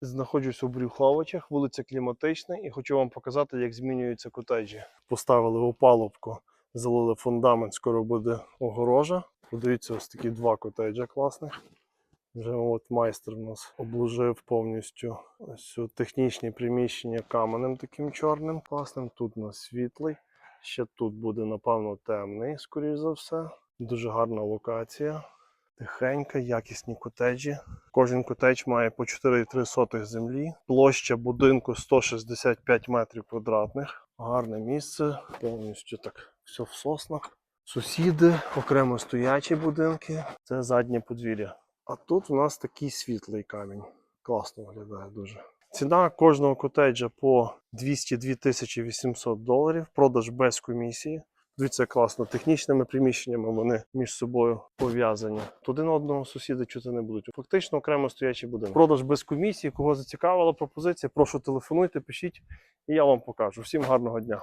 Знаходжусь у Брюховичах, вулиця Кліматична, і хочу вам показати, як змінюються котеджі. Поставили опалубку, залили фундамент, скоро буде огорожа. Подивіться, ось такі два котеджа класних. Вже от майстер у нас обложив повністю ось технічні приміщення каменем таким чорним класним. Тут у нас світлий. Ще тут буде, напевно, темний, скоріш за все. Дуже гарна локація. Тихенька, якісні котеджі. Кожен котедж має по 4,3 землі. Площа будинку 165 метрів квадратних. Гарне місце, повністю так все в соснах. Сусіди, окремо стоячі будинки. Це заднє подвір'я. А тут у нас такий світлий камінь. Класно виглядає дуже. Ціна кожного котеджа по 202 800 доларів. Продаж без комісії. Дивіться, класно. Технічними приміщеннями вони між собою пов'язані. Один одного сусіди чути не будуть. Фактично окремо стоячий будинок. Продаж без комісії. Кого зацікавила пропозиція, прошу телефонуйте, пишіть, і я вам покажу. Всім гарного дня.